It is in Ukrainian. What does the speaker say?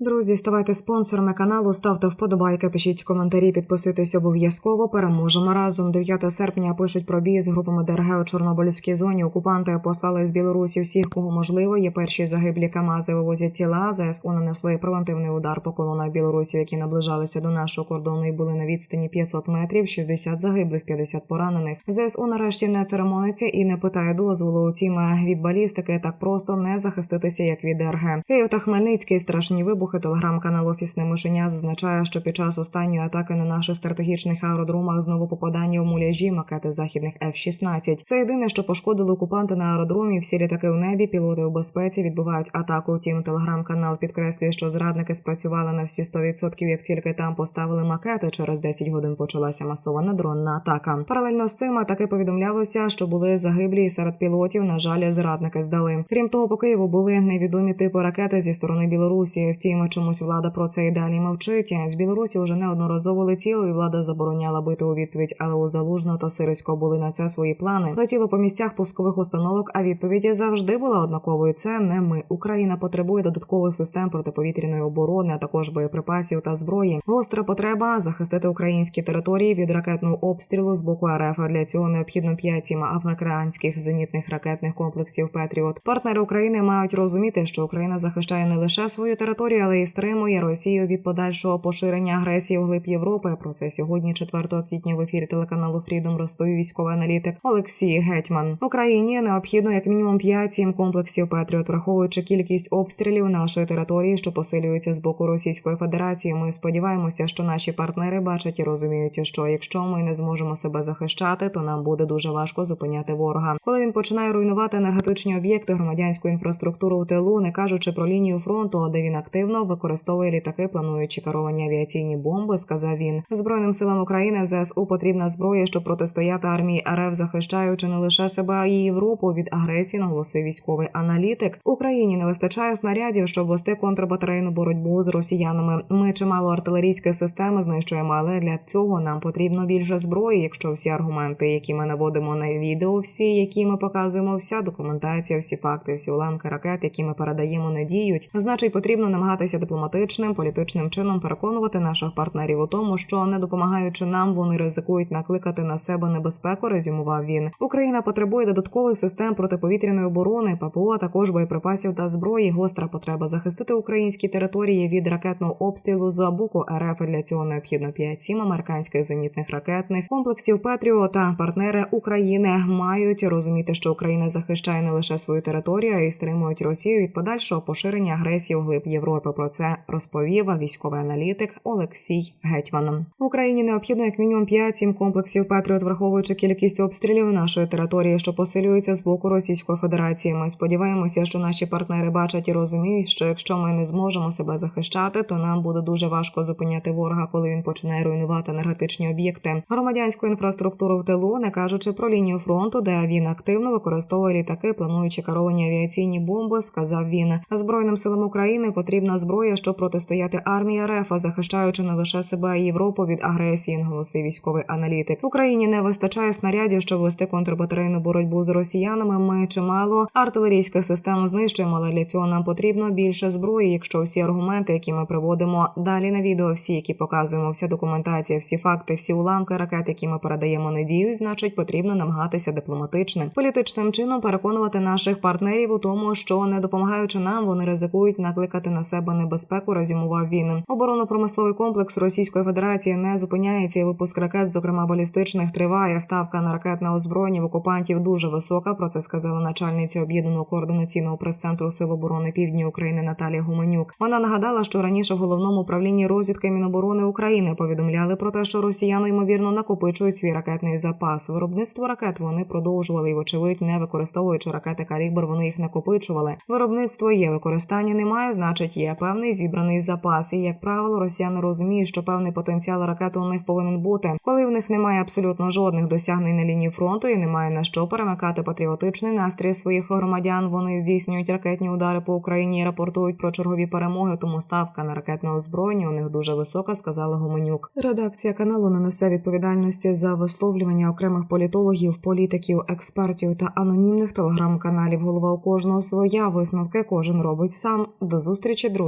Друзі, ставайте спонсорами каналу, ставте вподобайки, пишіть коментарі, підписуйтесь обов'язково. Переможемо разом. 9 серпня пишуть про бій з групами ДРГ у Чорнобильській зоні. Окупанти послали з Білорусі всіх, кого можливо. Є перші загиблі Камази вивозять тіла. ЗСУ нанесли превентивний удар по колонах білорусів, які наближалися до нашого кордону і були на відстані 500 метрів. 60 загиблих, 50 поранених. ЗСУ нарешті не церемониться і не питає дозволу. Утім, від балістики так просто не захиститися, як від ДРГ. Київ та Хмельницький страшні вибухи. Телеграм-канал Офісне мишеня зазначає, що під час останньої атаки на наших стратегічних аеродромах знову попадання в муляжі макети західних F-16. Це єдине, що пошкодили окупанти на аеродромі. Всі літаки в небі, пілоти у безпеці відбивають атаку. Втім, телеграм-канал підкреслює, що зрадники спрацювали на всі 100%, як тільки там поставили макети. Через 10 годин почалася масована дронна атака. Паралельно з цим атаки повідомлялося, що були загиблі серед пілотів. На жаль, зрадники здали. Крім того, по Києву були невідомі типи ракети зі сторони Білорусі. Втім, чомусь влада про це і далі мовчить. З Білорусі вже неодноразово летіло, і влада забороняла бити у відповідь, але у Залужного та Сириського були на це свої плани. Летіло по місцях пускових установок, а відповідь завжди була однаковою. Це не ми. Україна потребує додаткових систем протиповітряної оборони, а також боєприпасів та зброї. Гостра потреба захистити українські території від ракетного обстрілу з боку РФ. Для цього необхідно 5 африканських зенітних ракетних комплексів Петріот. Партнери України мають розуміти, що Україна захищає не лише свою територію, але й стримує Росію від подальшого поширення агресії вглиб Європи. Про це сьогодні, 4 квітня, в ефірі телеканалу Фрідом розповів військовий аналітик Олексій Гетьман. Україні необхідно як мінімум 5-7 комплексів Петріот, враховуючи кількість обстрілів нашої території, що посилюється з боку Російської Федерації. Ми сподіваємося, що наші партнери бачать і розуміють, що якщо ми не зможемо себе захищати, то нам буде дуже важко зупиняти ворога. Коли він починає руйнувати енергетичні об'єкти, громадянську інфраструктуру в тилу, не кажучи про лінію фронту, де він активно використовує літаки, плануючи керовані авіаційні бомби, сказав він. Збройним силам України ЗСУ потрібна зброя, щоб протистояти армії РФ, захищаючи не лише себе, а й Європу від агресії, наголосив військовий аналітик. Україні не вистачає снарядів, щоб вести контрбатарейну боротьбу з росіянами. Ми чимало артилерійських систем знищуємо, але для цього нам потрібно більше зброї. Якщо всі аргументи, які ми наводимо на відео, всі, які ми показуємо, вся документація, всі факти, всі уламки ракет, які ми передаємо, не діють, значить потрібно намагатися дипломатичним політичним чином переконувати наших партнерів у тому, що не допомагаючи нам, вони ризикують накликати на себе небезпеку. Резюмував він. Україна потребує додаткових систем протиповітряної оборони, ППО, також боєприпасів та зброї. Гостра потреба захистити українські території від ракетного обстрілу з боку РФ. Для цього необхідно 5-7 американських зенітних ракетних комплексів Петріо та партнери України мають розуміти, що Україна захищає не лише свою територію, а й стримують Росію від подальшого поширення агресії у глиб Європи. Про це розповів військовий аналітик Олексій Гетьман. Україні необхідно як мінімум 5-7 комплексів Петріот, враховуючи кількість обстрілів нашої території, що посилюється з боку Російської Федерації. Ми сподіваємося, що наші партнери бачать і розуміють, що якщо ми не зможемо себе захищати, то нам буде дуже важко зупиняти ворога, коли він починає руйнувати енергетичні об'єкти, громадянську інфраструктуру в тилу, не кажучи про лінію фронту, де він активно використовує літаки, плануючи керовані авіаційні бомби. Сказав він збройним силам України потрібна зброя, щоб протистояти армії РФ, захищаючи не лише себе й Європу від агресії, наголосив військовий аналітик. Україні не вистачає снарядів, щоб вести контрбатарейну боротьбу з росіянами. Ми чимало артилерійських систем знищуємо, але для цього нам потрібно більше зброї. Якщо всі аргументи, які ми приводимо далі на відео, всі, які показуємо, вся документація, всі факти, всі уламки ракет, які ми передаємо не діють, значить потрібно намагатися дипломатичним політичним чином переконувати наших партнерів у тому, що не допомагаючи нам, вони ризикують накликати на себе небезпеку. Резюмував він. Оборонно-промисловий комплекс Російської Федерації не зупиняється. і Випуск ракет, зокрема балістичних, триває. Ставка на ракетне озброєння в окупантів дуже висока. Про це сказала начальниця об'єднаного координаційного прес-центру Сил оборони Півдні України Наталія Гуменюк. Вона нагадала, що раніше в головному управлінні розвідки Міноборони України повідомляли про те, що росіяни ймовірно накопичують свій ракетний запас. Виробництво ракет вони продовжували і, вочевидь, не використовуючи ракети Калібр, вони їх накопичували. Виробництво є, використання немає, значить є певний зібраний запас. І як правило, росіяни розуміють, що певний потенціал ракети у них повинен бути, коли в них немає абсолютно жодних досягнень на лінії фронту і немає на що перемикати патріотичний настрій своїх громадян. Вони здійснюють ракетні удари по Україні і рапортують про чергові перемоги. Тому ставка на ракетне озброєння у них дуже висока, сказала Гуменюк. Редакція каналу не несе відповідальності за висловлювання окремих політологів, політиків, експертів та анонімних телеграм-каналів. Голова у кожного своя висновки кожен робить сам. До зустрічі, друзі.